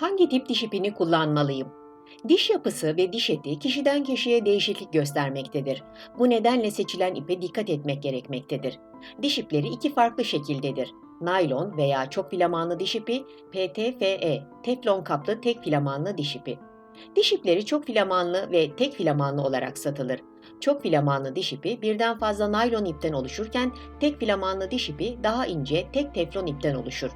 Hangi tip diş ipini kullanmalıyım? Diş yapısı ve diş eti kişiden kişiye değişiklik göstermektedir. Bu nedenle seçilen ipe dikkat etmek gerekmektedir. Diş ipleri iki farklı şekildedir. Naylon veya çok filamanlı diş ipi, PTFE, teflon kaplı tek filamanlı diş ipi. Diş ipleri çok filamanlı ve tek filamanlı olarak satılır. Çok filamanlı diş ipi birden fazla naylon ipten oluşurken tek filamanlı diş ipi daha ince tek teflon ipten oluşur.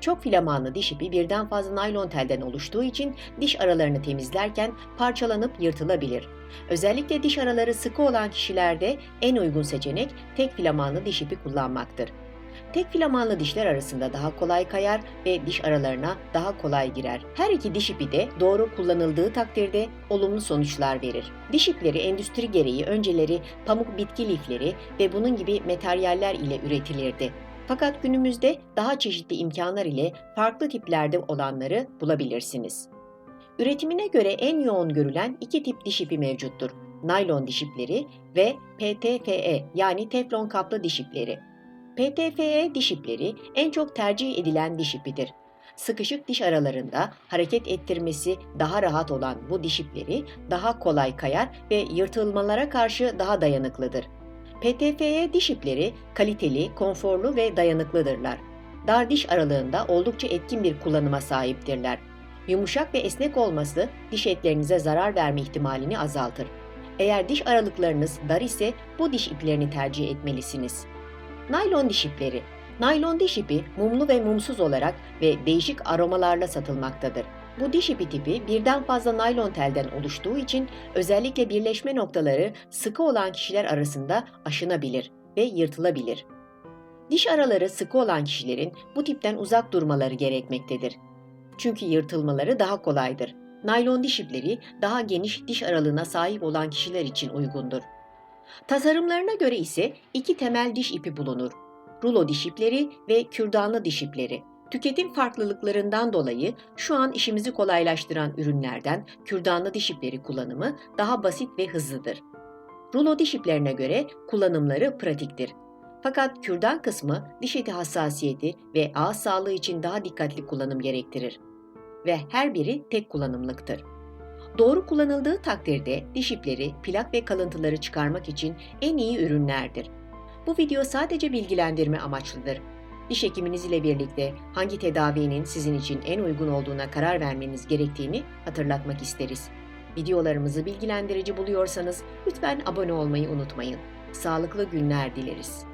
Çok filamanlı diş ipi birden fazla naylon telden oluştuğu için diş aralarını temizlerken parçalanıp yırtılabilir. Özellikle diş araları sıkı olan kişilerde en uygun seçenek tek filamanlı diş ipi kullanmaktır. Tek filamanlı dişler arasında daha kolay kayar ve diş aralarına daha kolay girer. Her iki diş ipi de doğru kullanıldığı takdirde olumlu sonuçlar verir. Diş ipleri endüstri gereği önceleri pamuk bitki lifleri ve bunun gibi materyaller ile üretilirdi. Fakat günümüzde daha çeşitli imkanlar ile farklı tiplerde olanları bulabilirsiniz. Üretimine göre en yoğun görülen iki tip diş ipi mevcuttur. Naylon diş ipleri ve PTFE yani teflon kaplı diş ipleri. PTFE diş ipleri en çok tercih edilen diş ipidir. Sıkışık diş aralarında hareket ettirmesi daha rahat olan bu diş ipleri daha kolay kayar ve yırtılmalara karşı daha dayanıklıdır. PTFE diş ipleri kaliteli, konforlu ve dayanıklıdırlar. Dar diş aralığında oldukça etkin bir kullanıma sahiptirler. Yumuşak ve esnek olması diş etlerinize zarar verme ihtimalini azaltır. Eğer diş aralıklarınız dar ise bu diş iplerini tercih etmelisiniz. Naylon diş ipleri Naylon diş ipi mumlu ve mumsuz olarak ve değişik aromalarla satılmaktadır. Bu diş ipi tipi birden fazla naylon telden oluştuğu için özellikle birleşme noktaları sıkı olan kişiler arasında aşınabilir ve yırtılabilir. Diş araları sıkı olan kişilerin bu tipten uzak durmaları gerekmektedir. Çünkü yırtılmaları daha kolaydır. Naylon diş ipleri daha geniş diş aralığına sahip olan kişiler için uygundur. Tasarımlarına göre ise iki temel diş ipi bulunur. Rulo diş ipleri ve kürdanlı diş ipleri. Tüketim farklılıklarından dolayı şu an işimizi kolaylaştıran ürünlerden kürdanlı diş ipleri kullanımı daha basit ve hızlıdır. Rulo diş iplerine göre kullanımları pratiktir. Fakat kürdan kısmı diş eti hassasiyeti ve ağız sağlığı için daha dikkatli kullanım gerektirir. Ve her biri tek kullanımlıktır. Doğru kullanıldığı takdirde diş ipleri, plak ve kalıntıları çıkarmak için en iyi ürünlerdir. Bu video sadece bilgilendirme amaçlıdır. Diş hekiminiz ile birlikte hangi tedavinin sizin için en uygun olduğuna karar vermeniz gerektiğini hatırlatmak isteriz. Videolarımızı bilgilendirici buluyorsanız lütfen abone olmayı unutmayın. Sağlıklı günler dileriz.